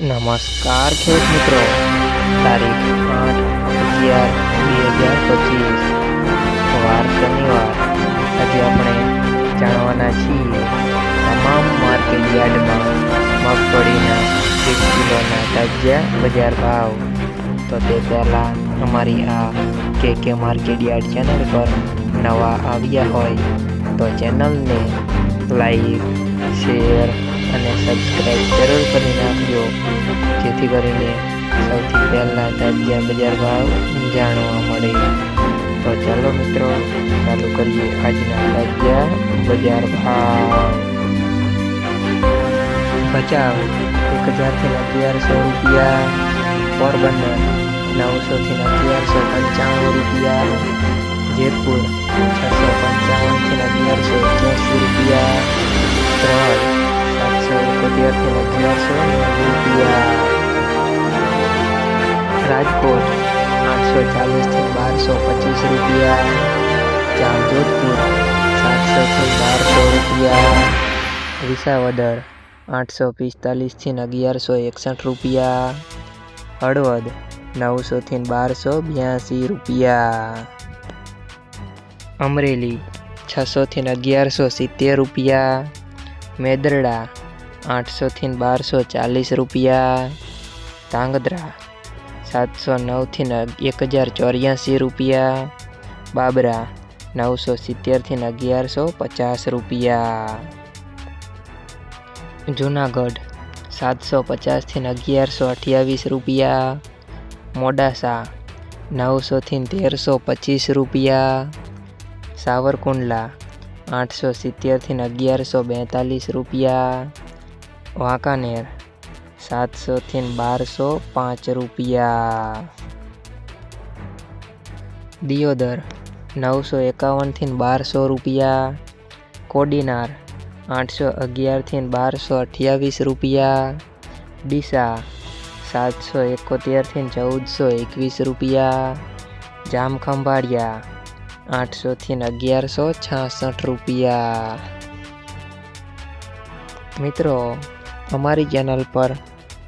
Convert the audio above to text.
નમસ્કાર ખેડૂત મિત્રો. તારીખ આઠ અગિયાર બે હજાર પચીસ. વાર શનિવાર. આજે આપણે જાણવાના છીએ તમામ માર્કેટ યાર્ડમાં મગફળીના એક કિલોના તાજા બજાર ભાવ. તો તે પહેલાં અમારી આ કે કે માર્કેટ યાર્ડ ચેનલ પર નવા આવ્યા હોય તો ચેનલને લાઈક, શેર અને સબસ્ક્રાઈબ જરૂર કરી નાખજો. જેથી કરીને સૌથી પહેલાં તાજા બજાર ભાવ જાણવા મળે. તો ચાલો મિત્રો, ચાલુ કરીએ આજના તાજા બજાર ભાવ. બચાવ એક હજારથી અગિયારસો રૂપિયા, પોરબંદર નવસોથી અગિયારસો પંચાણું રૂપિયા, જેતપુર છસો રાજકોટ આઠસો ચાલીસથી બારસો પચીસ રૂપિયા, જામજોધપુર સાતસોથી બારસો રૂપિયા, વિસાવદર આઠસો પિસ્તાલીસથી અગિયારસો એકસઠ રૂપિયા, હળવદ નવસોથી બારસો બ્યાસી રૂપિયા, અમરેલી છસોથી અગિયારસો સિત્તેર રૂપિયા, મેદરડા આઠસોથી બારસો ચાલીસ રૂપિયા, ધાંગધ્રા સાતસો નવથી એક હજાર ચોર્યાસી રૂપિયા. બાબરા નવસો સિત્તેરથી અગિયારસો પચાસ રૂપિયા. જુનાગઢ સાતસો પચાસથી અગિયારસો અઠ્યાવીસ રૂપિયા. મોડાસા નવસોથી તેરસો પચીસ રૂપિયા. સાવરકુંડલા આઠસો સિત્તેરથી અગિયારસો બેતાલીસ રૂપિયા. વાંકાનેર સાતસોથી બારસો પાંચ રૂપિયા. દિયોદર, નવસો એકાવનથી બારસો રૂપિયા. કોડીનાર, આઠસો અગિયારથી બારસો અઠ્યાવીસ રૂપિયા. ડીસા, સાતસો એકોતેરથી ચૌદસો એકવીસ રૂપિયા. જામખંભાળિયા આઠસોથી અગિયારસો છાસઠ રૂપિયા. મિત્રો, અમારી ચેનલ પર